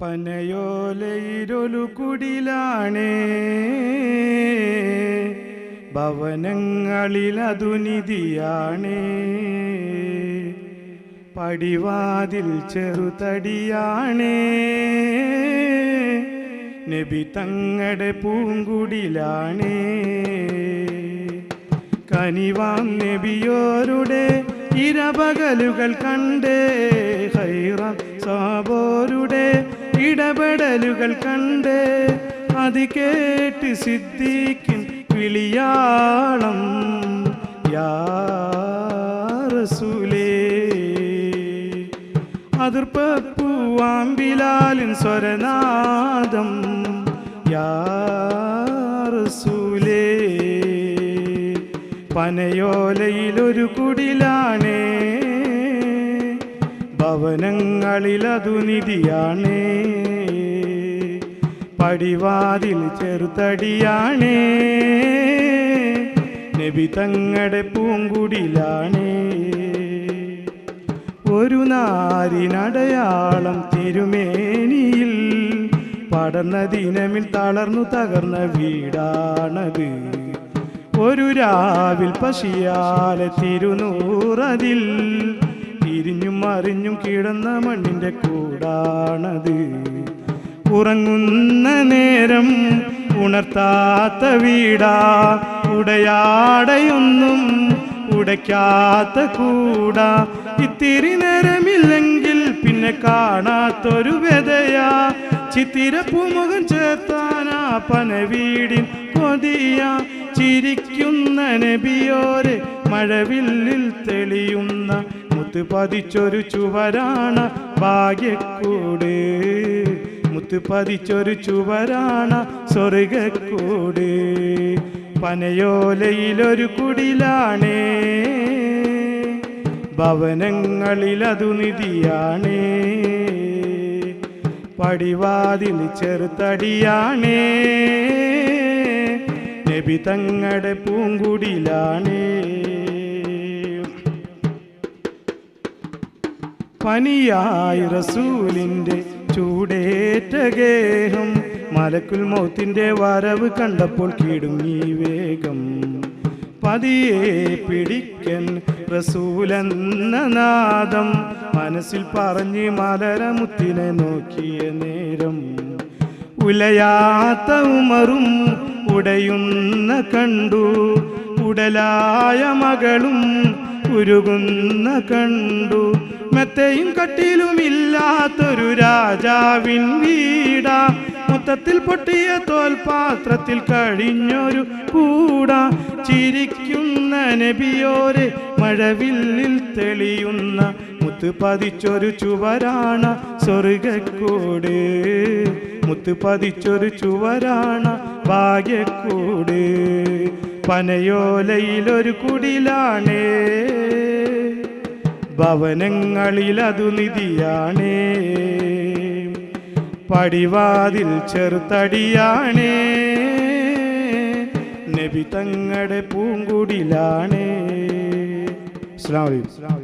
പനയോലയിരൊരു കുടിലാണേ ഭവനങ്ങളിൽ അതുനിധിയാണ് പടിവാതിൽ ചെറുതടിയാണേ. നബി തങ്ങടെ പൂങ്കുടിലാണേ. കനിവാം നബിയോരുടെ ഇരപകലുകൾ കണ്ടേ ഹൈറ സാബോരുടെ ഇടപെടലുകൾ കണ്ടേ അത് കേട്ട് സിദ്ധിക്കും വിളിയാളം. യാസൂലേ അതിർപ്പൂവാമ്പിലാലിൻ സ്വരനാദം. യാ പനയോലയിലൊരു കുടിലാണേ. ഭവനങ്ങളിലതു നിധിയാണേ. പടിവാതിൽ ചെറുതടിയാണേ. നബി തങ്ങടെ പൂങ്കുടിലാണേ. ഒരു നാരിനടയാളം തിരുമേനിയിൽ പടർന്ന ദിനമിൽ തളർന്നു തകർന്ന വീടാണത്. ഒരു രാവിൽ പശിയാലെ തിരുനൂറതിൽ തിരിഞ്ഞും മറിഞ്ഞും കിടന്ന മണ്ണിന്റെ കൂടാണത്. ഉറങ്ങുന്ന നേരം ഉണർത്താത്ത വീടാ ഉടയാടയൊന്നും ഉടയ്ക്കാത്ത കൂടാ. ഇത്തിരി നേരമില്ലെങ്കിൽ പിന്നെ കാണാത്തൊരു വ്യതയാ. ചിത്തിര പൂമുഖം ചേർത്താനാ പന വീടിൻ കൊതിയ ചിരിക്കുന്ന നബിയോരെ മഴവില്ലിൽ തെളിയുന്ന മുത്ത് പതിച്ചൊരു ചുവരാണ് ഭാഗ്യക്കൂട്. മുത്ത് പതിച്ചൊരു ചുവരാണ് സ്വർഗക്കൂട് പനയോലയിലൊരു കുടിലാണേ. ഭവനങ്ങളിലതു നിധിയാണേ. പടിവാതിൽ ചെറുതടിയാണേ. നബി തങ്ങളുടെ പൂങ്കുടിയിലാണേ. പനിയായി റസൂലിന്റെ ചൂടേറ്റ ഗേഹം മലക്കുൽ മൗത്തിന്റെ വരവ് കണ്ടപ്പോൾ കിടുങ്ങി വേഗം. പതിയെ പിടിക്കൻ റസൂലെന്ന നാദം മനസ്സിൽ പറഞ്ഞ് മലരമുത്തിനെ നോക്കിയ നേരം ഉലയാത്ത ഉമറും ഉടയുന്ന കണ്ടു. ഉടലായ മകളും ഉരുകുന്ന കണ്ടു. മെത്തയും കട്ടിലുമില്ലാത്തൊരു രാജാവിൻ വീടാ. മൊത്തത്തിൽ പൊട്ടിയ തോൽപാത്രത്തിൽ കഴിഞ്ഞൊരു കൂട. ചിരിക്കുന്ന നബിയോരെ മഴവില്ലിൽ തെളിയുന്ന മുത്ത് പതിച്ചൊരു ചുവരാണ സ്വർഗക്കൂട് മുത്ത് പതിച്ചൊരു ചുവരാണ ഭാഗ്യക്കൂട്. പനയോലയിലൊരു കുടിലാണേ. ഭവനങ്ങളിലതു നിധിയാണേ. പടിവാതിൽ ചെറുതടിയാണേ. നബി തങ്ങളുടെ പൂങ്കുടിലാണേ. അലൈക്കും.